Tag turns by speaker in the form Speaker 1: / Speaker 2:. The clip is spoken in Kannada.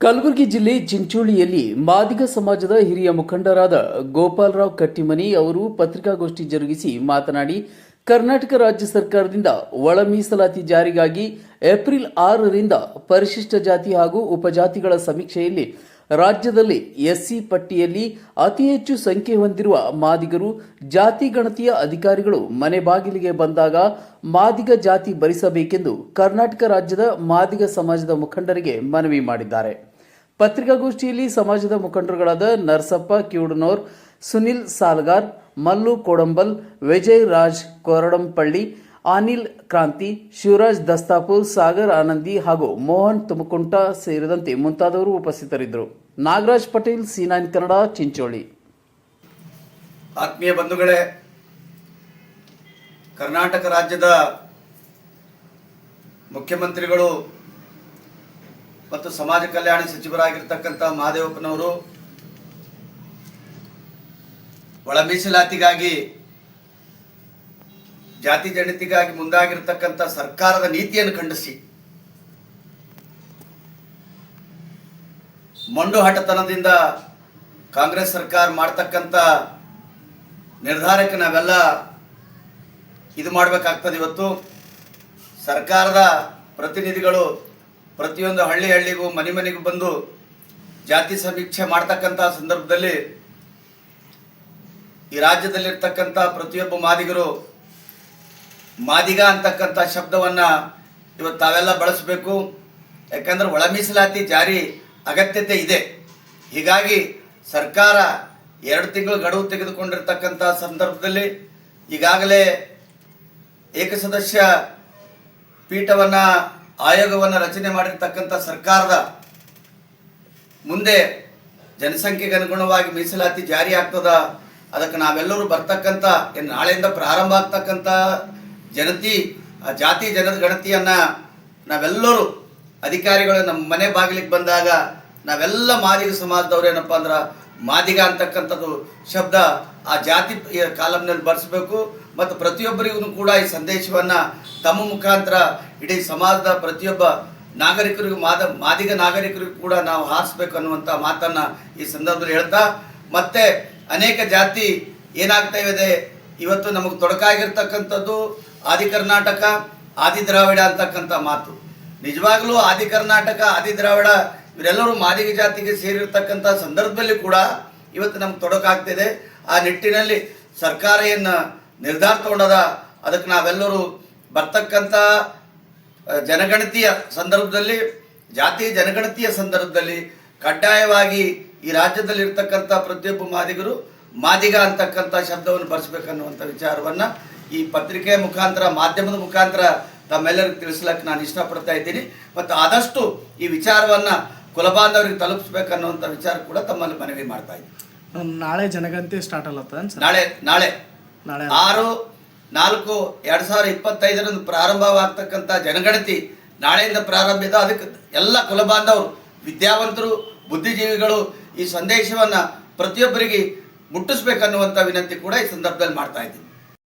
Speaker 1: ಕಲಬುರಗಿ ಜಿಲ್ಲೆ ಚಿಂಚೋಳಿಯಲ್ಲಿ ಮಾದಿಗ ಸಮಾಜದ ಹಿರಿಯ ಮುಖಂಡರಾದ ಗೋಪಾಲರಾವ್ ಕಟ್ಟಿಮನಿ ಅವರು ಪತ್ರಿಕಾಗೋಷ್ಠಿ ಜರುಗಿಸಿ ಮಾತನಾಡಿ, ಕರ್ನಾಟಕ ರಾಜ್ಯ ಸರ್ಕಾರದಿಂದ ಒಳ ಮೀಸಲಾತಿ ಜಾರಿಗಾಗಿ ಏಪ್ರಿಲ್ ಆರರಿಂದ ಪರಿಶಿಷ್ಟ ಜಾತಿ ಹಾಗೂ ಉಪಜಾತಿಗಳ ಸಮೀಕ್ಷೆಯಲ್ಲಿ ರಾಜ್ಯದಲ್ಲಿ ಎಸ್ಸಿ ಪಟ್ಟಿಯಲ್ಲಿ ಅತಿ ಹೆಚ್ಚು ಸಂಖ್ಯೆ ಹೊಂದಿರುವ ಮಾದಿಗರು, ಜಾತಿ ಗಣತಿಯ ಅಧಿಕಾರಿಗಳು ಮನೆ ಬಾಗಿಲಿಗೆ ಬಂದಾಗ ಮಾದಿಗ ಜಾತಿ ಭರಿಸಬೇಕೆಂದು ಕರ್ನಾಟಕ ರಾಜ್ಯದ ಮಾದಿಗ ಸಮಾಜದ ಮುಖಂಡರಿಗೆ ಮನವಿ ಮಾಡಿದ್ದಾರೆ. ಪತ್ರಿಕಾಗೋಷ್ಠಿಯಲ್ಲಿ ಸಮಾಜದ ಮುಖಂಡರುಗಳಾದ ನರಸಪ್ಪ, ಕಿವುಡನೋರ್, ಸುನಿಲ್ ಸಾಲ್ಗಾರ್, ಮಲ್ಲು ಕೋಡಂಬಲ್, ವಿಜಯ್ ರಾಜ್ ಕೊರಡಂಪಳ್ಳಿ ಅನಿಲ್, ಕ್ರಾಂತಿ, ಶಿವರಾಜ್, ದಸ್ತಾಪುರ್, ಸಾಗರ್, ಆನಂದಿ ಹಾಗೂ ಮೋಹನ್ ತುಮಕುಂಟ ಸೇರಿದಂತೆ ಮುಂತಾದವರು ಉಪಸ್ಥಿತರಿದ್ದರು. Nagaraj Patel C nine Kannada, Chincholi.
Speaker 2: ಆತ್ಮೀಯ ಬಂಧುಗಳೇ, ಕರ್ನಾಟಕ ರಾಜ್ಯದ ಮುಖ್ಯಮಂತ್ರಿಗಳು ಮತ್ತು ಸಮಾಜ ಕಲ್ಯಾಣ ಸಚಿವರಾಗಿರ್ತಕ್ಕಂಥ ಮಹಾದೇವಪ್ಪನವರು ಒಳ ಮೀಸಲಾತಿಗಾಗಿ ಜಾತಿ ಜನತಿಗಾಗಿ ಮುಂದಾಗಿರ್ತಕ್ಕಂಥ ಸರ್ಕಾರದ ನೀತಿಯನ್ನು ಖಂಡಿಸಿ. ಮಂಡು ಹಠತನದಿಂದ ಕಾಂಗ್ರೆಸ್ ಸರ್ಕಾರ ಮಾಡ್ತಕ್ಕಂಥ ನಿರ್ಧಾರಕ್ಕೆ ನಾವೆಲ್ಲ ಇದು ಮಾಡಬೇಕಾಗ್ತದೆ ಇವತ್ತು. ಸರ್ಕಾರದ ಪ್ರತಿನಿಧಿಗಳು ಪ್ರತಿಯೊಂದು ಹಳ್ಳಿ ಹಳ್ಳಿಗೂ ಮನೆ ಮನೆಗೂ ಬಂದು ಜಾತಿ ಸಮೀಕ್ಷೆ ಮಾಡ್ತಕ್ಕಂಥ ಸಂದರ್ಭದಲ್ಲಿ ಈ ರಾಜ್ಯದಲ್ಲಿರ್ತಕ್ಕಂಥ ಪ್ರತಿಯೊಬ್ಬ ಮಾದಿಗರು ಮಾದಿಗ ಅಂತಕ್ಕಂಥ ಶಬ್ದವನ್ನು ಇವತ್ತು ತಾವೆಲ್ಲ ಬಳಸಬೇಕು. ಯಾಕಂದ್ರೆ ಒಳ ಮೀಸಲಾತಿ ಜಾರಿ ಅಗತ್ಯತೆ ಇದೆ. ಹೀಗಾಗಿ ಸರ್ಕಾರ ಎರಡು ತಿಂಗಳು ಗಡುವು ತೆಗೆದುಕೊಂಡಿರ್ತಕ್ಕಂಥ ಸಂದರ್ಭದಲ್ಲಿ ಈಗಾಗಲೇ ಏಕಸದಸ್ಯ ಪೀಠವನ್ನು, ಆಯೋಗವನ್ನು ರಚನೆ ಮಾಡಿರ್ತಕ್ಕಂಥ ಸರ್ಕಾರದ ಮುಂದೆ ಜನಸಂಖ್ಯೆಗೆ ಅನುಗುಣವಾಗಿ ಮೀಸಲಾತಿ ಜಾರಿ ಆಗ್ತದ, ಅದಕ್ಕೆ ನಾವೆಲ್ಲರೂ ಬರ್ತಕ್ಕಂಥ ನಾಳೆಯಿಂದ ಪ್ರಾರಂಭ ಆಗ್ತಕ್ಕಂಥ ಜನತಿ ಜಾತಿ ಜನದ ಗಣತಿಯನ್ನು ನಾವೆಲ್ಲರೂ ಅಧಿಕಾರಿಗಳು ನಮ್ಮ ಮನೆ ಬಾಗಿಲಿಗೆ ಬಂದಾಗ ನಾವೆಲ್ಲ ಮಾದಿಗ ಸಮಾಜದವ್ರು ಏನಪ್ಪ ಅಂದ್ರೆ ಮಾದಿಗ ಅಂತಕ್ಕಂಥದ್ದು ಶಬ್ದ ಆ ಜಾತಿ ಕಾಲಮ್ನಲ್ಲಿ ಬರೆಸಬೇಕು. ಮತ್ತು ಪ್ರತಿಯೊಬ್ಬರಿಗೂ ಕೂಡ ಈ ಸಂದೇಶವನ್ನು ತಮ್ಮ ಮುಖಾಂತರ ಇಡೀ ಸಮಾಜದ ಪ್ರತಿಯೊಬ್ಬ ನಾಗರಿಕರಿಗೂ ಮಾದ, ಮಾದಿಗ ನಾಗರಿಕರಿಗೂ ಕೂಡ ನಾವು ಹಾರಿಸ್ಬೇಕು ಅನ್ನುವಂಥ ಮಾತನ್ನು ಈ ಸಂದರ್ಭದಲ್ಲಿ ಹೇಳ್ತಾ, ಮತ್ತೆ ಅನೇಕ ಜಾತಿ ಏನಾಗ್ತಾ ಇದೆ, ಇವತ್ತು ನಮಗೆ ತೊಡಕಾಗಿರ್ತಕ್ಕಂಥದ್ದು ಆದಿ ಕರ್ನಾಟಕ, ಆದಿ ದ್ರಾವಿಡ ಅಂತಕ್ಕಂಥ ಮಾತು. ನಿಜವಾಗ್ಲೂ ಆದಿ ಕರ್ನಾಟಕ, ಆದಿ ದ್ರಾವಿಡ ಇವರೆಲ್ಲರೂ ಮಾದಿಗ ಜಾತಿಗೆ ಸೇರಿರ್ತಕ್ಕಂಥ ಸಂದರ್ಭದಲ್ಲಿ ಕೂಡ ಇವತ್ತು ನಮ್ಗೆ ತೊಡಕಾಗ್ತಿದೆ. ಆ ನಿಟ್ಟಿನಲ್ಲಿ ಸರ್ಕಾರ ಏನು ನಿರ್ಧಾರ ತಗೊಂಡದ, ಅದಕ್ಕೆ ನಾವೆಲ್ಲರೂ ಬರ್ತಕ್ಕಂಥ ಜನಗಣತಿಯ ಸಂದರ್ಭದಲ್ಲಿ, ಜಾತಿ ಜನಗಣತಿಯ ಸಂದರ್ಭದಲ್ಲಿ ಕಡ್ಡಾಯವಾಗಿ ಈ ರಾಜ್ಯದಲ್ಲಿ ಇರ್ತಕ್ಕಂಥ ಪ್ರತಿಯೊಬ್ಬ ಮಾದಿಗರು ಮಾದಿಗ ಅಂತಕ್ಕಂಥ ಶಬ್ದವನ್ನು ಬರೆಸ್ಬೇಕನ್ನುವಂಥ ವಿಚಾರವನ್ನು ಈ ಪತ್ರಿಕೆಯ ಮುಖಾಂತರ ಮಾಧ್ಯಮದ ಮುಖಾಂತರ ತಮ್ಮೆಲ್ಲರಿಗೂ ತಿಳಿಸ್ಲಕ್ಕೆ ನಾನು ಇಷ್ಟಪಡ್ತಾ ಇದ್ದೀನಿ. ಮತ್ತು ಆದಷ್ಟು ಈ ವಿಚಾರವನ್ನು ಕುಲಬಾಂಧವರಿಗೆ ತಲುಪಿಸ್ಬೇಕನ್ನುವಂಥ ವಿಚಾರ ಕೂಡ ತಮ್ಮಲ್ಲಿ ಮನವಿ ಮಾಡ್ತಾ ಇದ್ದೀನಿ.
Speaker 3: ನಾಳೆ ಜನಗಣತಿ ಸ್ಟಾರ್ಟ್ ಅಲ್ಲತ್ತೇನು
Speaker 2: ನಾಳೆ ನಾಳೆ.
Speaker 3: ನಾಳೆ
Speaker 2: ಆರು ನಾಲ್ಕು ಎರಡು ಸಾವಿರ ಇಪ್ಪತ್ತೈದರಂದು ಪ್ರಾರಂಭವಾಗ್ತಕ್ಕಂಥ ಜನಗಣತಿ ನಾಳೆಯಿಂದ ಪ್ರಾರಂಭ ಇದೆ. ಅದಕ್ಕೆ ಎಲ್ಲ ಕುಲಬಾಂಧವರು ವಿದ್ಯಾವಂತರು ಬುದ್ಧಿಜೀವಿಗಳು ಈ ಸಂದೇಶವನ್ನು ಪ್ರತಿಯೊಬ್ಬರಿಗೆ ಮುಟ್ಟಿಸ್ಬೇಕನ್ನುವಂಥ ವಿನಂತಿ ಕೂಡ ಈ ಸಂದರ್ಭದಲ್ಲಿ ಮಾಡ್ತಾ ಇದ್ದೀನಿ.